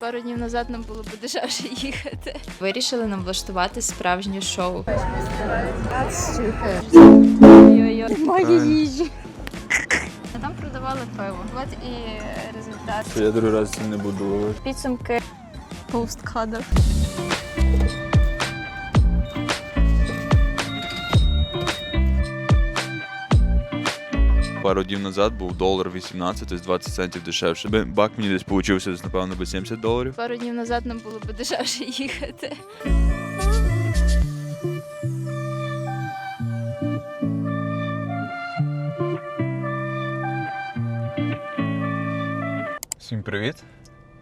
Пару днів назад нам було б дешевше їхати. Вирішили нам влаштувати справжнє шоу. Моє їжі. Там продавали пиво. От і результат. Я другий раз не буду ловити. Підсумки посткадр. Пару днів назад був долар 18, тобто 20 центів дешевше. Би- Бак мені десь получився, десь, напевно, би 70 доларів. Пару днів назад нам було б дешевше їхати. Всім привіт.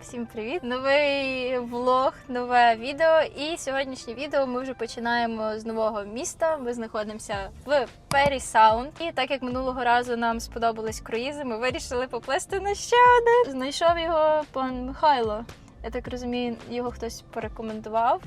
Всім привіт! Новий влог, нове відео. І сьогоднішнє відео ми вже починаємо з нового міста. Ми знаходимося в Пері Саунд. І так як минулого разу нам сподобались круїзи, ми вирішили поплисти на ще один. Знайшов його пан Михайло. Я так розумію, його хтось порекомендував.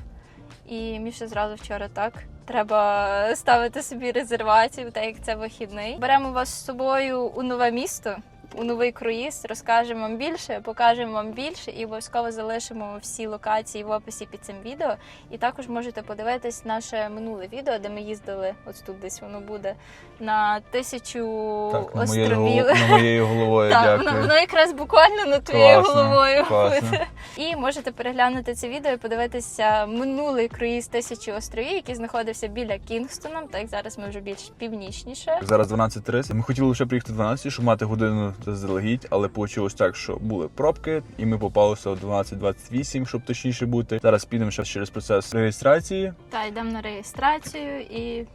І Міша зразу вчора так. Треба ставити собі резервацію, так як це вихідний. Беремо вас з собою у нове місто у новий круїз, розкажемо вам більше, покажемо вам більше і обов'язково залишимо всі локації в описі під цим відео. І також можете подивитись наше минуле відео, де ми їздили, ось тут десь воно буде, на тисячу Так, на островів. на моєю головою, Так, дякую. воно, воно якраз буквально над твоєю Класно, головою класно. буде. І можете переглянути це відео і подивитися минулий круїз тисячі островів, який знаходився біля Кінгстона. Так зараз ми вже більш північніше. Зараз 12.30. Ми хотіли лише приїхати 12, щоб мати годину заздалегідь, але вийшло так, що були пробки, і ми попалися о 12.28, щоб точніше бути. Зараз підемо ще через процес реєстрації. Та йдемо на реєстрацію і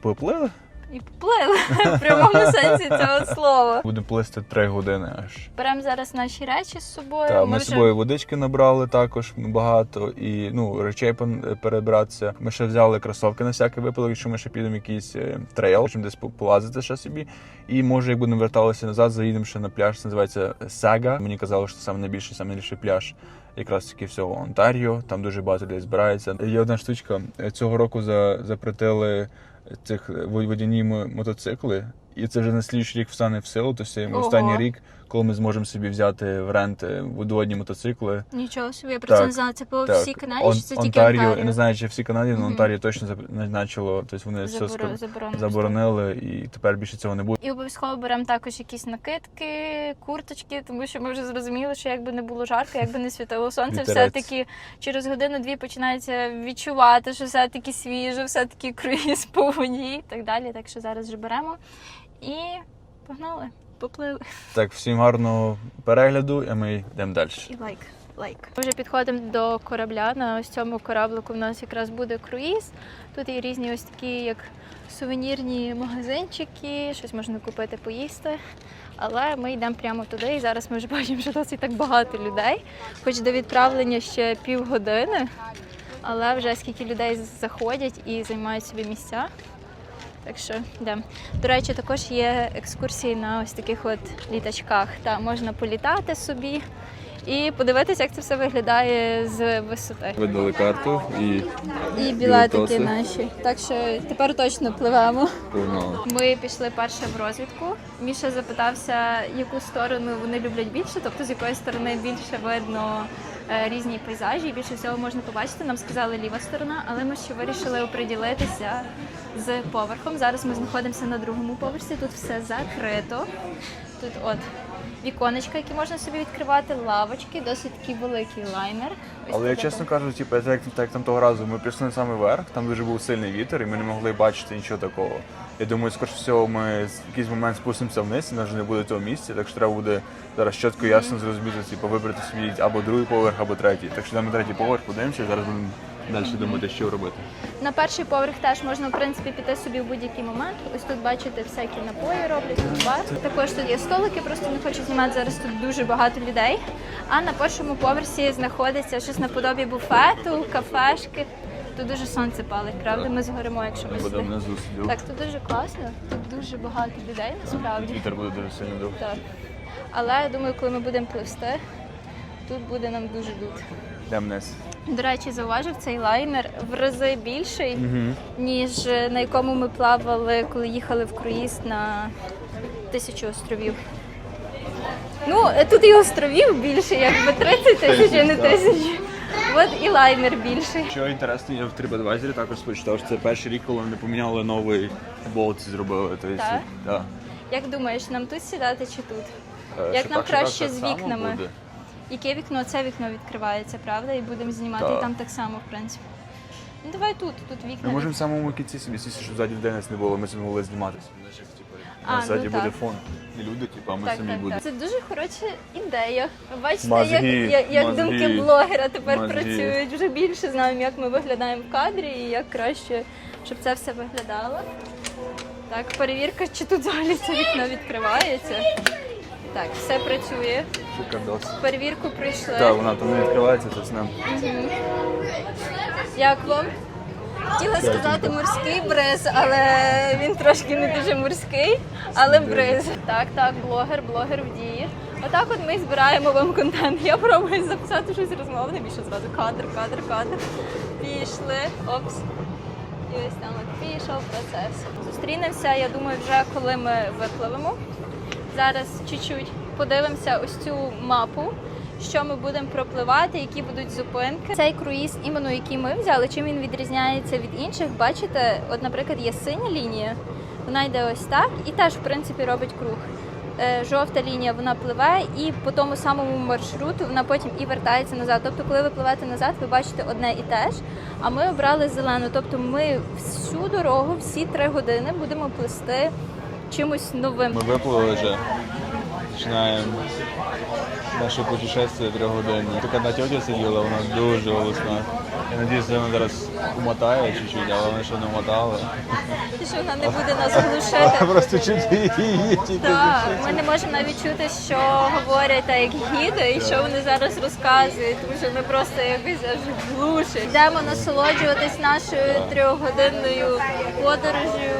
Поплили. І поплили в прямому сенсі цього слова. Будемо плисти 3 години аж. Беремо зараз наші речі з собою. Та, ми вже- з собою водички набрали також багато і ну речей перебратися. Ми ще взяли кросовки на всякий випадок, якщо ми ще підемо якийсь е, трейл, чим десь по- полазити ще собі. І може, як будемо верталися назад, заїдемо ще на пляж. Це називається Сага. Мені казали, що це саме найбільший, саме найбільший пляж. Якраз таки всього Онтаріо, там дуже багато людей збирається. Є одна штучка. Цього року за, запретили цих е, водяні мотоцикли, і це вже на слідчий рік встане в силу. Тобто це останній рік, коли ми зможемо собі взяти в рент е, вододні мотоцикли. Нічого собі, я про це не знала. Це по Так, всій Канаді, чи це тільки Онтаріо, Онтаріо? я не знаю, чи всі Канаді, але Мгм. Онтаріо точно назначило, тобто вони все Заборо- скор- заборонено. заборонили, і тепер більше цього не буде. І обов'язково беремо також якісь накидки, курточки, тому що ми вже зрозуміли, що якби не було жарко, якби не світило сонце, все-таки через годину-дві починається відчувати, що все-таки свіже, все-таки круїз по воді і так далі. Так що зараз вже беремо і погнали, поплили. Так, всім гарного перегляду, а ми йдемо далі. І лайк. Лайк. Ми вже підходимо до корабля. На ось цьому кораблику в нас якраз буде круїз. Тут є різні ось такі, як сувенірні магазинчики, щось можна купити, поїсти. Але ми йдемо прямо туди, і зараз ми вже бачимо, що досить так багато людей. Хоч до відправлення ще півгодини, але вже скільки людей заходять і займають собі місця. Так що йдемо. До речі, також є екскурсії на ось таких от літачках. Та можна політати собі і подивитися, як це все виглядає з висоти. Видали карту і І білетики Білетоси. наші. Так що тепер точно пливемо. погнали. Ми пішли перше в розвідку. Міша запитався, яку сторону вони люблять більше, тобто з якої сторони більше видно різні пейзажі, і більше всього можна побачити. Нам сказали ліва сторона, але ми ще вирішили оприділитися з поверхом. Зараз ми знаходимося на другому поверсі. Тут все закрито. Тут от віконечка, які можна собі відкривати, лавочки, досить такий великий лайнер. Ось Але я чесно кажу, типу, так, так там того разу ми пішли на самий верх, там дуже був сильний вітер, і ми не могли бачити нічого такого. Я думаю, скоріше всього, ми в якийсь момент спустимося вниз, і нас вже не буде того місця, так що треба буде зараз чітко ясно зрозуміти, типу, вибрати собі або другий поверх, або третій. Так що йдемо на третій поверх, подивимося, зараз будемо далі думати, що робити. На перший поверх теж можна в принципі піти собі в будь-який момент. Ось тут бачите всякі напої роблять бар. Також тут є столики, просто не хочу знімати зараз тут дуже багато людей. А на першому поверсі знаходиться щось наподобі буфету, кафешки. Тут дуже сонце палить, правда? Ми згоримо, якщо ми Будемо сюди. внизу сидіти. Так, тут дуже класно, тут дуже багато людей насправді. Вітер буде дуже сильно дух. Так. Але я думаю, коли ми будемо пливсти, тут буде нам дуже дути. Йдемо вниз. До речі, зауважив цей лайнер в рази більший, Угу. ніж на якому ми плавали, коли їхали в круїз на тисячу островів. Ну, е, тут і островів більше, якби 30 тисяч, а не тисячі. От і лайнер більший. Що інтересно, я в TripAdvisor також прочитав, що це перший рік, коли вони поміняли новий болт зробили. Тобто, Так? да. Як думаєш, нам тут сідати чи тут? Е, Як що нам так, що краще так з само вікнами? буде. Яке вікно? Це вікно відкривається, правда? І будемо знімати Так. і там так само, в принципі. Ну давай тут, тут вікна. Ми можемо в самому кінці собі сісти, щоб ззаді людей нас не було, ми собі могли зніматися. А, ззаді ну буде так. фон. І люди, типу, а ми Так, самі так, будемо. так. Це дуже хороша ідея. Бачите, Мозги, як, як, як мозги, думки блогера тепер мозги. працюють. Вже більше знаємо, як ми виглядаємо в кадрі і як краще, щоб це все виглядало. Так, перевірка, чи тут взагалі це вікно відкривається. Так, все працює. Шикардос. Перевірку пройшли. Так, вона там не відкривається, то з ним. Як вам? Хотіла сказати морський бриз, але він трошки не дуже морський, але бриз. Так, так, блогер, блогер в дії. Отак от ми збираємо вам контент. Я пробую записати щось розмовне, більше зразу кадр, кадр, кадр. Пішли. Опс. І ось там от пішов процес. Зустрінемося, я думаю, вже коли ми випливемо. Зараз чуть-чуть подивимося ось цю мапу, що ми будемо пропливати, які будуть зупинки. Цей круїз, іменно який ми взяли, чим він відрізняється від інших, бачите, от, наприклад, є синя лінія, вона йде ось так і теж, в принципі, робить круг. Е, Жовта лінія вона пливе, і по тому самому маршруту вона потім і вертається назад. Тобто, коли ви пливете назад, ви бачите одне і те ж. А ми обрали зелену. Тобто, ми всю дорогу, всі три години будемо плисти чимось новим. Ми випливли вже. Починаємо наше путешествие три години. Така одна тетя сиділа, вона дуже голосна. Я надіюсь, вона зараз умотає чуть-чуть, але вона ще не умотала. Що вона не буде нас глушити. Просто чути її тільки. Так, ми не можемо навіть чути, що говорять так як гіди і що вони зараз розказують, тому що ми просто якось аж глушить. Йдемо насолоджуватись нашою трьохгодинною подорожю,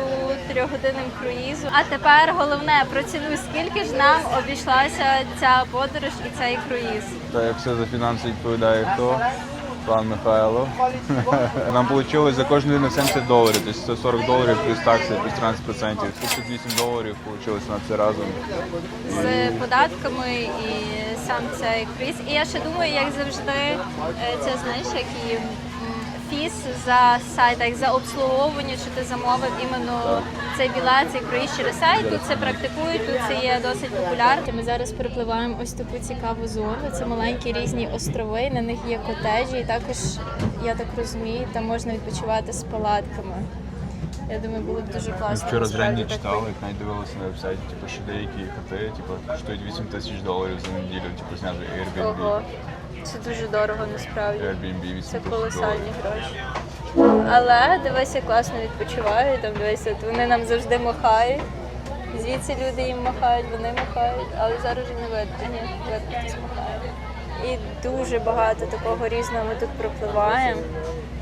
трьохгодинним круїзом. А тепер головне про ціну. Скільки ж нам обійшлася ця подорож і цей круїз? Так як все за фінанси відповідає хто? Пан Михайло. Нам вийшло за кожну людину 70 доларів, тобто 140 доларів плюс такси, плюс 13%. 38 доларів вийшло на це разом. з податками і сам цей круїз. І я ще думаю, як завжди, е, це знаєш, як і м, фіс за сайт, як за обслуговування, чи ти замовив іменно цей білет, цей круїз через сайт. Тут це практикують, тут це є досить популярно. Ми зараз перепливаємо ось таку цікаву зону. Це маленькі різні острови, на них є котеджі, і також я так розумію, там можна відпочивати з палатками. Я думаю, було б дуже класно. Вчора зрання читали, як навіть дивилися на вебсайті, типу, що деякі хати типу, коштують 8 тисяч доларів за неділю, типу, зняти Airbnb. Ого, це дуже дорого насправді. Airbnb Це колосальні гроші. Але дивися, класно відпочивають. Там дивися, от вони нам завжди махають. Звідси люди їм махають, вони махають, але зараз вже не видно. А ні, видно, хтось махає. І дуже багато такого різного ми тут пропливаємо.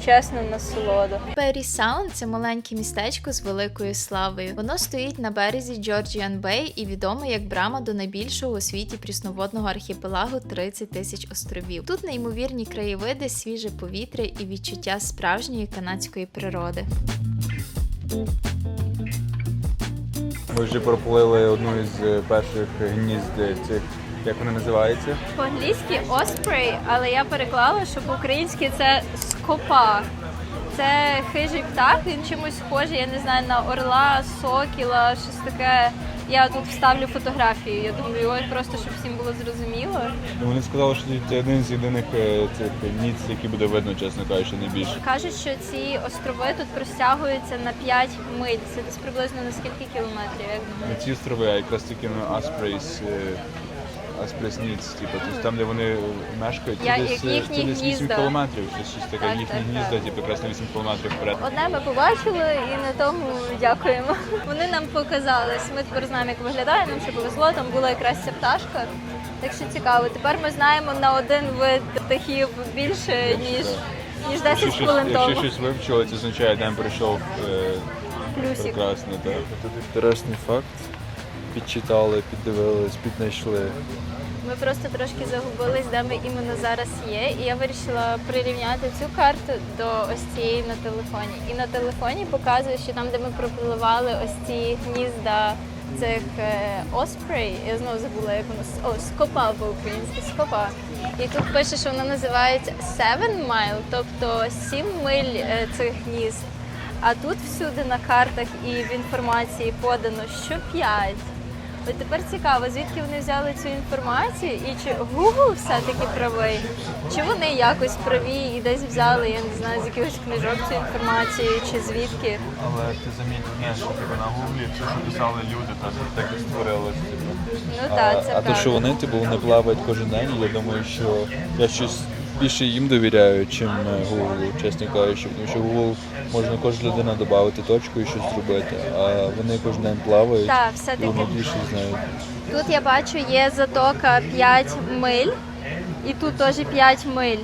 Чесно, насолода. Пері Саунд це маленьке містечко з великою славою. Воно стоїть на березі Джорджіан Бей і відоме як брама до найбільшого у світі прісноводного архіпелагу 30 тисяч островів. Тут неймовірні краєвиди, свіже повітря і відчуття справжньої канадської природи. Ми вже проплили одну із е, перших гнізд е, цих, як вони називаються? По-англійськи Osprey, але я переклала, що по-українськи це скопа. Це хижий птах, він чимось схожий, я не знаю, на орла, сокіла, щось таке. Я тут вставлю фотографію. Я думаю, ось просто щоб всім було зрозуміло. Ну, Вони сказали, що це один з єдиних е, цих ніц, які буде видно, чесно кажучи, не більше. Кажуть, що ці острови тут простягуються на 5 миль. Це десь приблизно на скільки кілометрів? Як думаєте? Ці острови, а якраз таки на Аспрейс, Аспрейс Ніц, типу, тобто там, де вони мешкають, це Я- десь, як їхні це десь 8 гнізда. кілометрів, щось, щось таке, Так, їхні так, гнізда, так. типу, якраз на 8 кілометрів вперед. Одне ми побачили і на тому дякуємо. Вони нам показались. Ми тепер знаємо, як виглядає. Нам ще повезло. Там була якраз ця пташка. Так що цікаво. Тепер ми знаємо на один вид птахів більше ніж ніж 10 Якщо щось, хвилин якщо тому. щось вивчили, це означає, день прийшов е, Плюсик. прекрасно. Так. Тут інтересний факт. Підчитали, піддивились, піднайшли. Ми просто трошки загубились, де ми іменно зараз є. І я вирішила прирівняти цю карту до ось цієї на телефоні. І на телефоні показує, що там, де ми пропливали ось ці гнізда цих Osprey, я знову забула, як воно о, скопа по-українськи, скопа. І тут пише, що воно називається Seven Mile, тобто 7 миль е, цих гнізд. А тут всюди на картах і в інформації подано, що 5. От тепер цікаво, звідки вони взяли цю інформацію і чи Google все-таки правий, чи вони якось праві і десь взяли, я не знаю, з якихось книжок цю інформацію, чи звідки. Але ти замітив, ні, що типу, на гуглі все, що писали люди, так, так і створилось. Типу. Ну так, це а правда. то, що вони, типу, вони плавають кожен день, я думаю, що я щось більше їм довіряю, чим е, Google, чесно кажучи. Тому що Google можна кожна людина додати точку і щось зробити, а вони кожен день плавають Так, і все-таки вони більше знають. тут я бачу є затока 5 миль, і тут теж 5 миль.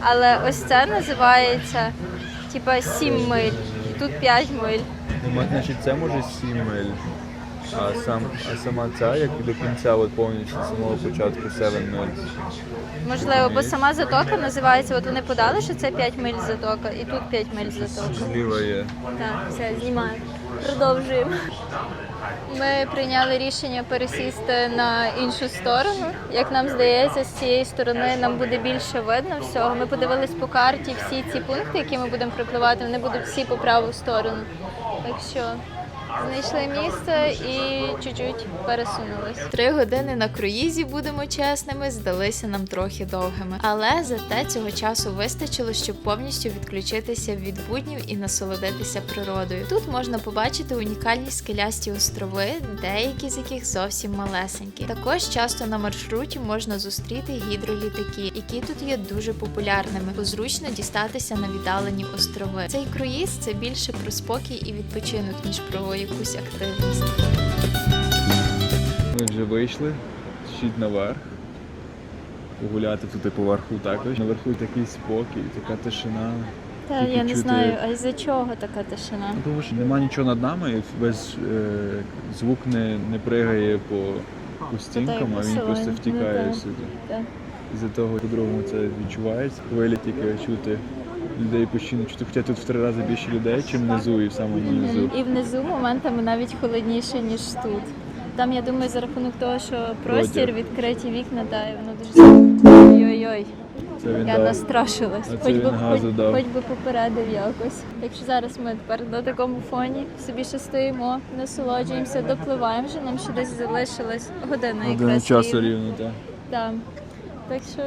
Але ось це називається типа 7 миль, і тут 5 миль. Ну, значить, це може 7 миль. А, сам, а сама ця, як до кінця, от повністю з самого початку 7 миль. Можливо, бо сама затока називається, от вони подали, що це 5 миль затока, і тут 5 миль затока. Зліва є. Так, все, знімаю. Продовжуємо. Ми прийняли рішення пересісти на іншу сторону. Як нам здається, з цієї сторони нам буде більше видно всього. Ми подивились по карті всі ці пункти, які ми будемо припливати, вони будуть всі по праву сторону. Так що знайшли місце і чуть-чуть пересунулись. Три години на круїзі, будемо чесними, здалися нам трохи довгими. Але зате цього часу вистачило, щоб повністю відключитися від буднів і насолодитися природою. Тут можна побачити унікальні скелясті острови, деякі з яких зовсім малесенькі. Також часто на маршруті можна зустріти гідролітаки, які тут є дуже популярними, бо зручно дістатися на віддалені острови. Цей круїз це більше про спокій і відпочинок, ніж про якусь активність. Ми вже вийшли, чуть наверх. Погуляти тут і поверху також. Наверху такий спокій, така тишина. Та Тільки я не чути- знаю, а із-за чого така тишина? Ну, Тому що нема нічого над нами, і весь е, звук не, не пригає по, по стінкам, а він просто ну, втікає так. сюди. Із-за того по-другому це відчувається. Хвилі тільки чути людей постійно чути, хоча тут в три рази більше людей, чим внизу і в самому низу. І внизу моментами навіть холодніше, ніж тут. Там, я думаю, за рахунок того, що простір, відкриті вікна, та і воно дуже Ой-ой-ой, Це він я дав. настрашилась. А це Хоч би, він газу хоч, дав. хоч би попередив якось. Якщо зараз ми тепер на такому фоні собі ще стоїмо, насолоджуємося, допливаємо вже, нам ще десь залишилась година Один якраз. часу рівно. так. Так. Так що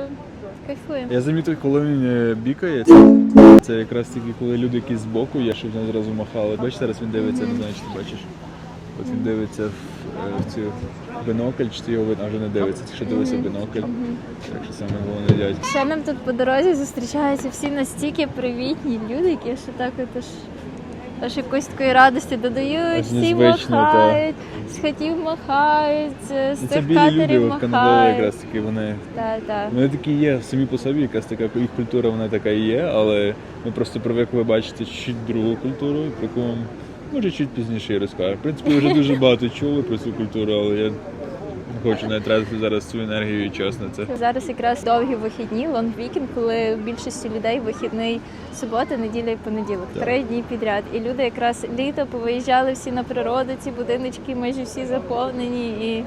кайфуємо. Я замітив, коли він е, бікає, це, якраз таки, коли люди якісь збоку є, щоб вони зразу махали. Бачиш, зараз він дивиться, не знаю, чи ти бачиш. От він дивиться в, е, в цю бінокль, чи ти його видно, а вже не дивиться, ти ще дивиться в бінокль. Так що саме головне дядь. Ще нам тут по дорозі зустрічаються всі настільки привітні люди, які ще так от аж, якоїсь такої радості додають, всі незвично, махають, з хатів махають, з І це тих білі люди катерів в Канаді махають. якраз таки вони. Так, так. Вони такі є самі по собі, якась така їх культура, вона така і є, але ми просто привикли бачити чуть другу культуру, про яку вам може чуть пізніше розкажу. В принципі, ви вже дуже багато чули про цю культуру, але я хочу навіть тратити зараз свою енергію і час на це. Зараз якраз довгі вихідні, лонгвікенд, коли більшості людей вихідний субота, неділя і понеділок. Так. Три дні підряд. І люди якраз літо повиїжджали всі на природу, ці будиночки майже всі заповнені. І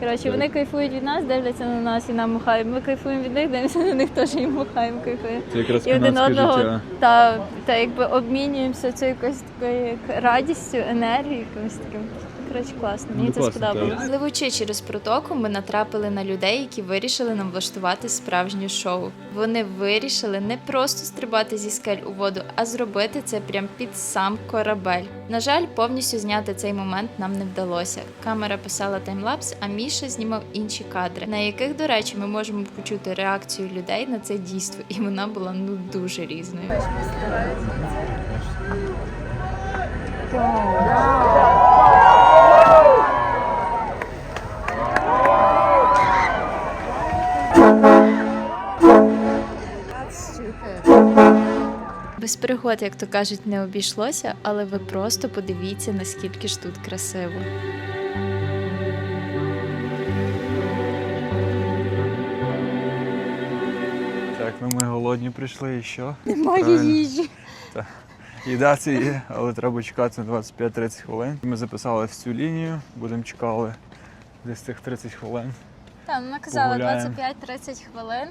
коротше, вони кайфують від нас, дивляться на нас і нам махають. Ми кайфуємо від них, дивимося на них теж їм махаємо, кайфуємо. Це якраз І один одного життя. та, та якби обмінюємося цією якоюсь такою як радістю, енергією, якимось таким. Коротше, класно. Мені Ну, це класно, сподобалось. так. Пливучи через протоку, ми натрапили на людей, які вирішили нам влаштувати справжнє шоу. Вони вирішили не просто стрибати зі скель у воду, а зробити це прямо під сам корабель. На жаль, повністю зняти цей момент нам не вдалося. Камера писала таймлапс, а Міша знімав інші кадри, на яких, до речі, ми можемо почути реакцію людей на це дійство, і вона була ну дуже різною. Без пригод, як то кажуть, не обійшлося, але ви просто подивіться, наскільки ж тут красиво. Так, ну ми голодні прийшли і що? Немає Правильно. їжі. Їда це є, але треба чекати на 25-30 хвилин. Ми записали в цю лінію, будемо чекали десь тих 30 хвилин. Так, вона казала Погуляємо. 25-30 хвилин.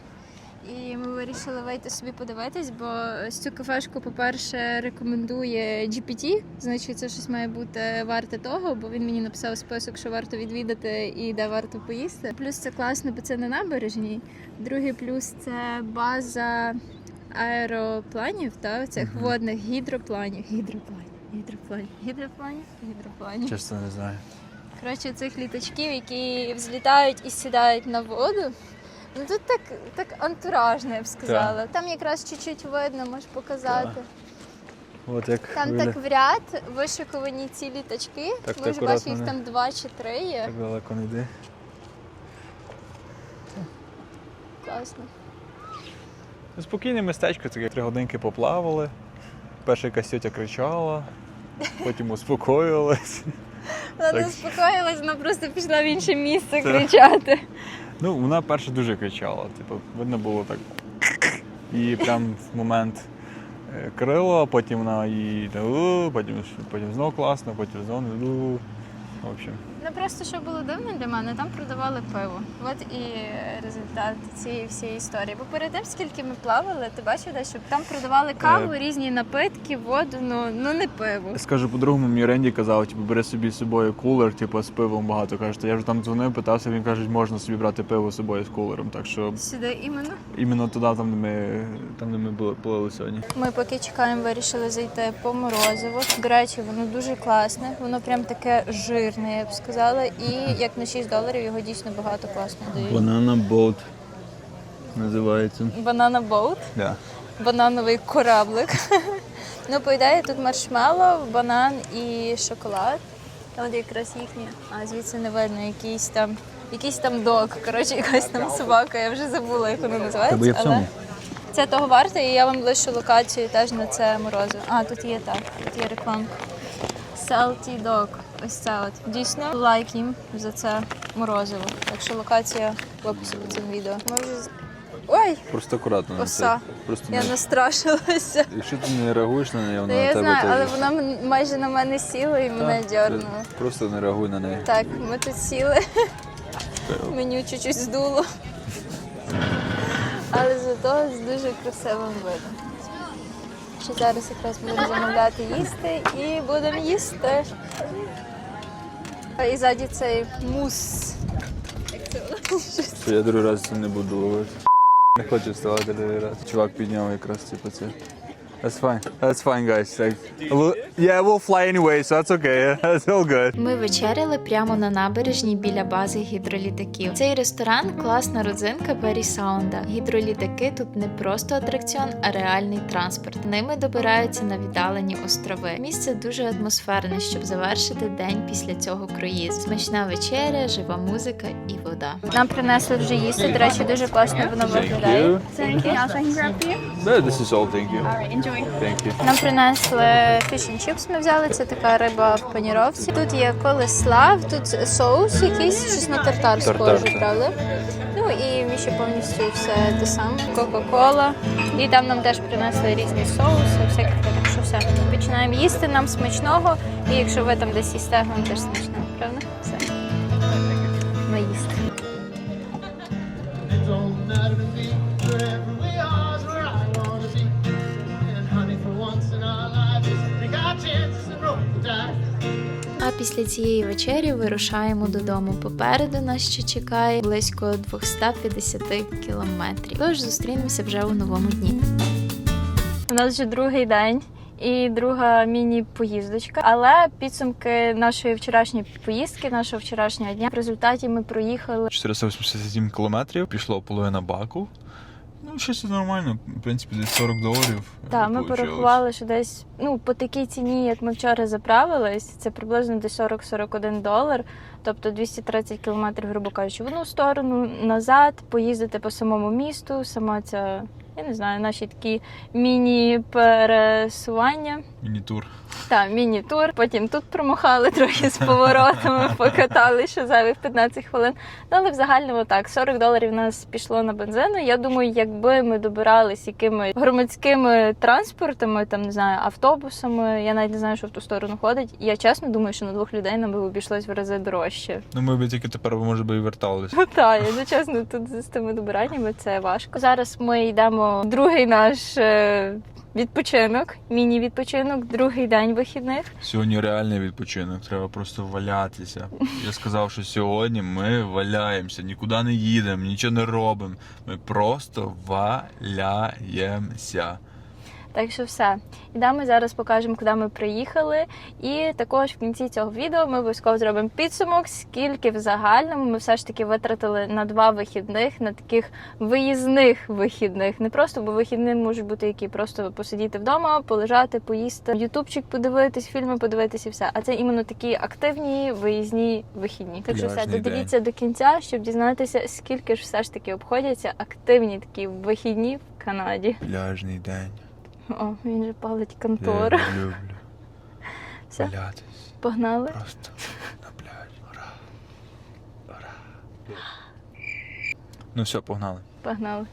І ми вирішили вийти собі подивитись, бо ось цю кафешку, по-перше, рекомендує GPT. Значить, це щось має бути варте того, бо він мені написав список, що варто відвідати і де варто поїсти. Плюс це класно, бо це на набережній. Другий плюс це база аеропланів, та цих водних гідропланів. Гідропланів, гідропланів, гідропланів, гідропланів. Чесно не знаю. Коротше, цих літачків, які взлітають і сідають на воду. Ну тут так, так антуражно, я б сказала. Там якраз чуть-чуть видно, можеш показати. От як Там виглядає. так в ряд вишиковані ці літачки. Так, Ми ти вже бачимо, їх там два чи три є. так далеко не йди. Класно. Ну, Спокійне містечко, таке три годинки поплавали. Перша якась тетя кричала, потім успокоювалась. Вона Так. не успокоїлась, вона просто пішла в інше місце Так. кричати. Ну, вона перша дуже кричала. Типу, видно було так. І прям в момент крила, потім вона її потім, потім знову класно, потім знову В общем. Ну просто що було дивно для мене, там продавали пиво. От і результат цієї всієї історії. Бо перед тим, скільки ми плавали, ти бачив, де, щоб там продавали каву, Е. різні напитки, воду, ну, ну не пиво. Скажу по-другому, мені Ренді казав, типу, бери собі з собою кулер, типу, з пивом багато. Каже, я вже там дзвонив, питався, він каже, можна собі брати пиво з собою з кулером. Так що Сюди іменно. іменно туди, там, де ми, там, де ми були, плили сьогодні. Ми поки чекаємо, вирішили зайти по морозиво. До речі, воно дуже класне, воно прям таке жирне, я б сказала. І як на 6 доларів його дійсно багато класно дають. Банана боут називається. Банана боут. Да. банановий кораблик. Ну, по ідеї, тут маршмеллоу, банан і шоколад. Там от якраз їхні, а звідси не видно, якийсь там, якийсь там дог. Коротше, якась там собака, я вже забула, як воно називається. але це того варте, і я вам лишу локацію теж на це морозиво. А, тут є так, тут є рекламка. Salty Dog. Ось це от. Дійсно лайк їм за це морозиво. Так що локація в описі під цим відео. З- Ой! Просто акуратно на Оса. це. Просто Я не... настрашилася. Якщо ти не реагуєш на неї, Та вона на я тебе знаю, теж. але вона майже на мене сіла і мене Так, дьорнула. ти Просто не реагуй на неї. Так, ми тут сіли, меню чуть-чуть здуло. Але зато з дуже красивим видом. Ще зараз якраз будемо замовляти їсти і будемо їсти. І ззаді цей мус. Що я другий раз це не буду ловити. Не хочу вставати другий раз. Чувак підняв якраз типу це. That's fine. That's fine, guys. Like, yeah, we'll fly anyway, so that's okay. That's all good. Ми вечеряли прямо на набережній біля бази гідролітаків. Цей ресторан класна родзинка Пері Саунда. Гідролітаки тут не просто атракціон, а реальний транспорт. Ними добираються на віддалені острови. Місце дуже атмосферне, щоб завершити день після цього круїзу. Смачна вечеря, жива музика і вода. Нам принесли вже їсти. До речі, дуже класно воно виглядає. you. Is there anything else I can grab for you? No, this is all, thank you. All right, enjoy. Нам принесли chips, ми взяли. Це така риба в паніровці. Тут є колеслав, тут соус якийсь, щось на тартар схоже, правда? Ну і ще повністю все те саме. Кока-кола. І там нам теж принесли різні соуси, всяке таке. Так що все. Починаємо їсти нам смачного. І якщо ви там десь їсте, вам теж смачного, після цієї вечері вирушаємо додому. Попереду нас ще чекає близько 250 кілометрів. Тож зустрінемося вже у новому дні. У нас вже другий день. І друга міні-поїздочка, але підсумки нашої вчорашньої поїздки, нашого вчорашнього дня. В результаті ми проїхали 487 кілометрів, пішло половина баку. Ну, щось нормально, в принципі, десь 40 доларів. Так, ми получилось. порахували, що десь ну по такій ціні, як ми вчора заправились, це приблизно десь 40-41 долар, тобто 230 кілометрів, грубо кажучи, в одну сторону, назад, поїздити по самому місту, сама ця. Я не знаю, наші такі міні-пересування. Міні-тур. Так, міні-тур. Потім тут промахали трохи з поворотами, покатали ще зайвих 15 хвилин. Ну, але в загальному так, 40 доларів у нас пішло на бензину. Я думаю, якби ми добирались якимись громадськими транспортами, там не знаю, автобусами, я навіть не знаю, що в ту сторону ходить. Я чесно думаю, що на двох людей нам би обійшлось в рази дорожче. Ну ми б тільки тепер, може би, і вертались. Ну так, я чесно, тут з тими добираннями це важко. Зараз ми йдемо другий наш е, відпочинок, міні-відпочинок, другий день вихідних. Сьогодні реальний відпочинок, треба просто валятися. Я сказав, що сьогодні ми валяємося, нікуди не їдемо, нічого не робимо. Ми просто валяємося. Так що все. Ідемо зараз покажемо, куди ми приїхали. І також в кінці цього відео ми обов'язково зробимо підсумок, скільки в загальному ми все ж таки витратили на два вихідних, на таких виїзних вихідних. Не просто, бо вихідні можуть бути які просто посидіти вдома, полежати, поїсти, ютубчик подивитись, фільми подивитись і все. А це іменно такі активні виїзні вихідні. Так що все, додивіться до кінця, щоб дізнатися, скільки ж все ж таки обходяться активні такі вихідні в Канаді. Пляжний день. О, він же палить Я контор. люблю Все, валятись. погнали. Просто на пляжі. Ура. Ура. Ну все, погнали. Погнали.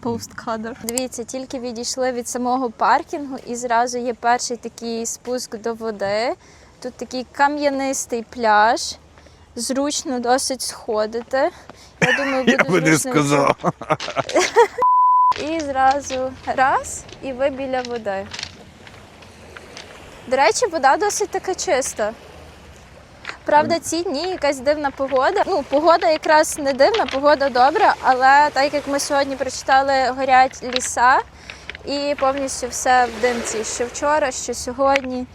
Посткадр. Дивіться, тільки відійшли від самого паркінгу, і зразу є перший такий спуск до води. Тут такий кам'янистий пляж. Зручно досить сходити. Я думаю, буде зручно. І зразу раз, і ви біля води. До речі, вода досить така чиста. Правда, ці дні якась дивна погода. Ну, погода якраз не дивна, погода добра, але так як ми сьогодні прочитали, горять ліса і повністю все в димці. Що вчора, що сьогодні.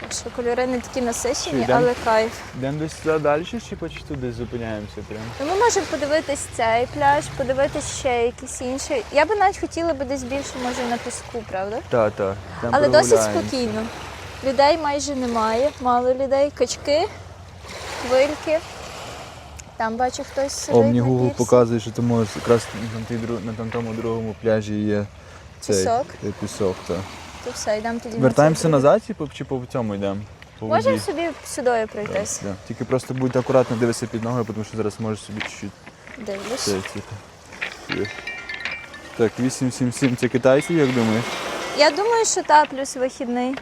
Так що кольори не такі насичені, йдемо? але кайф. Йдемо десь сюди далі, чи почти туди зупиняємося прямо? Ну, ми можемо подивитись цей пляж, подивитись ще якийсь інший. Я би навіть хотіла би десь більше, може, на піску, правда? Так, так. Але досить спокійно. Людей майже немає, мало людей, качки, хвильки. Там бачу хтось сидить. О, мені на Google пірсі. показує, що тому якраз на, тому другому пляжі є цей Пісок. пісок. Так. То все, йдемо тоді. на Вертаємося цей другий. назад чи по, чи по цьому йдемо? По Можемо воді? собі сюди Так, пройтись. так. Тільки просто будьте акуратно дивитися під ноги, тому що зараз можеш собі чуть-чуть Дивлюсь. це, типу. Є. Так, 877 це китайці, як думаєш? Я думаю, що та плюс вихідний.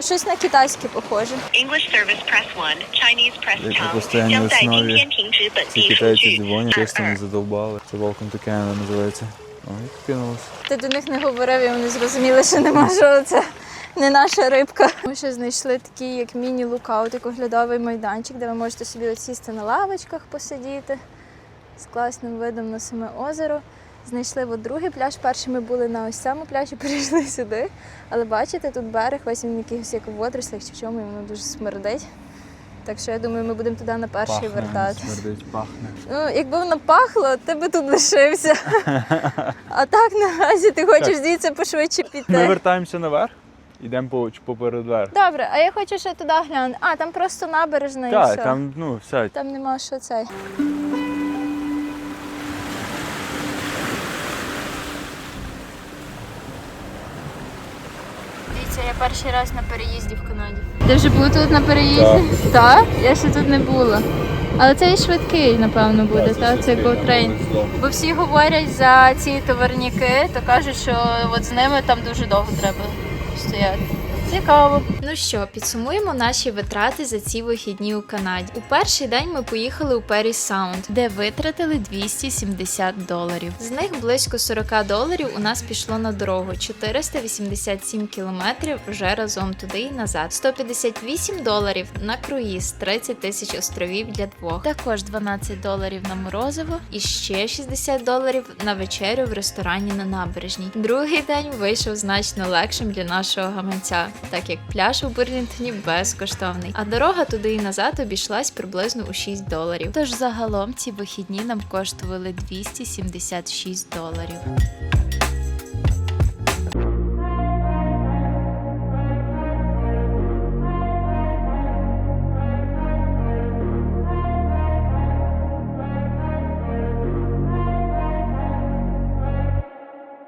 Щось на китайське похоже. English service press 1, Chinese press Як на 2. постійній 将在今 основі 天停止本 ці 地数 китайці 据。 дзвонять, 二 чесно не 二 задовбали. Це Welcome to Canada називається. Ти до них не говорив, і вони зрозуміли, що нема що це не наша рибка. Ми ще знайшли такий, як міні-лукаут, як оглядовий майданчик, де ви можете собі сісти на лавочках, посидіти з класним видом на саме озеро. Знайшли от другий пляж. Перший ми були на ось цьому пляжі, перейшли сюди. Але бачите, тут берег весь він якихось як в водорослях чи в чому, і воно дуже смердить. Так що я думаю, ми будемо туди на перший Пахне, вертатись. смердить, пахне. Ну, якби воно пахло, ти би тут лишився. А так наразі ти хочеш Так. звідси пошвидше піти. Ми вертаємося наверх, йдемо по, поперед верх. Добре, а я хочу ще туди глянути. А, там просто набережна і Так, все. там, ну, все. Там нема що цей. Перший раз на переїзді в Канаді. Ти вже був тут на переїзді? Так. Я ще тут не була. Але це і швидкий, напевно, буде, так? Це GoTrain. Бо всі говорять за ці товарняки, то кажуть, що от з ними там дуже довго треба стояти. Цікаво. Ну що, підсумуємо наші витрати за ці вихідні у Канаді. У перший день ми поїхали у Пері Саунд, де витратили 270 доларів. З них близько 40 доларів у нас пішло на дорогу, 487 кілометрів вже разом туди і назад. 158 доларів на круїз, 30 тисяч островів для двох. Також 12 доларів на морозиво і ще 60 доларів на вечерю в ресторані на набережній. Другий день вийшов значно легшим для нашого гаманця, так як пляж у Берлінтоні безкоштовний, а дорога туди і назад обійшлась приблизно у 6 доларів. Тож загалом ці вихідні нам коштували 276 доларів.